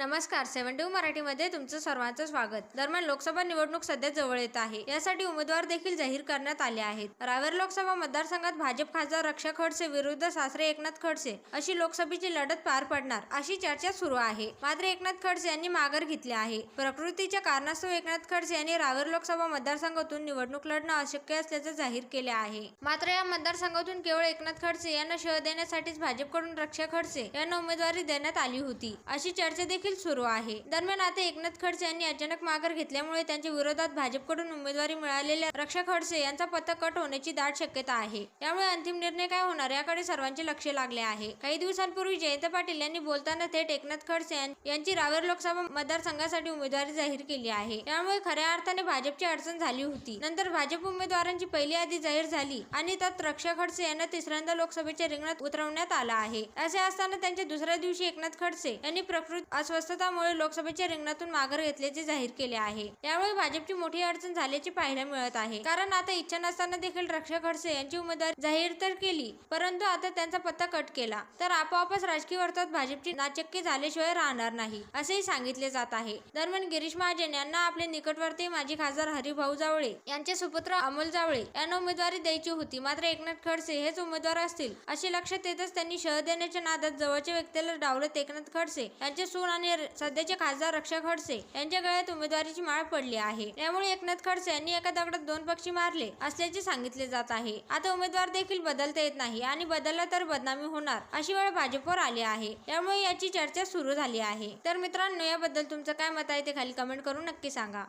नमस्कार सेवन टू मराठीमध्ये तुमचं सर्वांचं स्वागत. दरम्यान लोकसभा निवडणूक सध्या जवळ येत आहे. यासाठी उमेदवार देखील जाहीर करण्यात आले आहेत. रावेर लोकसभा मतदारसंघात भाजप खासदार रक्षा खडसे विरुद्ध सासरे एकनाथ खडसे अशी लोकसभेची लढत पार पडणार अशी चर्चा सुरू आहे. मात्र एकनाथ खडसे यांनी माघार घेतली आहे. प्रकृतीच्या कारणास्तव एकनाथ खडसे यांनी रावेर लोकसभा मतदारसंघातून निवडणूक लढणं अशक्य असल्याचं जाहीर केले आहे. मात्र या मतदारसंघातून केवळ एकनाथ खडसे यांना शह देण्यासाठीच भाजपकडून रक्षा खडसे यांना उमेदवारी देण्यात आली होती. अशी चर्चा देखील सुरू आहे. दरम्यान आता एकनाथ खडसे यांनी अचानक माघार घेतल्यामुळे त्यांच्या विरोधात भाजपकडून उमेदवारी मिळालेल्या रक्षा खडसे यांचा पत्ता कट होण्याची दाट शक्यता आहे. यामुळे अंतिम निर्णय काय होणार याकडे सर्वांचे लक्ष लागले आहे. काही दिवसांपूर्वी जयंत पाटील यांनी बोलताना थेट एकनाथ खडसे यांची रावेर लोकसभा मतदारसंघासाठी उमेदवारी जाहीर केली आहे. त्यामुळे खऱ्या अर्थाने भाजपची अडचण झाली होती. नंतर भाजप उमेदवारांची पहिली यादी जाहीर झाली आणि त्यात रक्षा खडसे यांना तिसऱ्यांदा लोकसभेच्या रिंगणात उतरवण्यात आलं आहे. असे असताना त्यांच्या दुसऱ्या दिवशी एकनाथ खडसे यांनी प्रकृत अस्वस्थतामुळे लोकसभेच्या रिंगणातून माघार घेतल्याचे जाहीर केले आहे. यामुळे भाजपची मोठी अडचण झाल्याची पाहायला मिळत आहे. कारण आता इच्छा नसताना देखील रक्षा खडसे यांची उमेदवारी जाहीर तर केली परंतु आता त्यांचा पत्ता कट केला. तर आपोआपच राजकीय वर्तात भाजपची नाचक्की झाल्याशिवाय राहणार नाही असेही सांगितले जात आहे. दरम्यान गिरीश महाजन यांना आपले निकटवर्ती माजी खासदार हरिभाऊ जावळे यांचे सुपुत्र अमोल जावळे यांना उमेदवारी द्यायची होती. मात्र एकनाथ खडसे हेच उमेदवार असतील असे लक्षात येतच त्यांनी शह देण्याच्या नादात जवळच्या व्यक्तीला डावलत एकनाथ खडसे यांचे सून आणि सध्याचे खासदार रक्षा खडसे यांच्या गळ्यात उमेदवारीची माळ पडली आहे. त्यामुळे एकनाथ खडसे यांनी एका दगडात दोन पक्षी मारले असल्याचे सांगितले जात आहे. आता उमेदवार देखील बदलता येत नाही आणि बदलला तर बदनामी होणार अशी वेळ भाजपवर आली आहे. त्यामुळे याची चर्चा सुरू झाली आहे. तर मित्रांनो याबद्दल तुमचं काय मत आहे ते खाली कमेंट करून नक्की सांगा.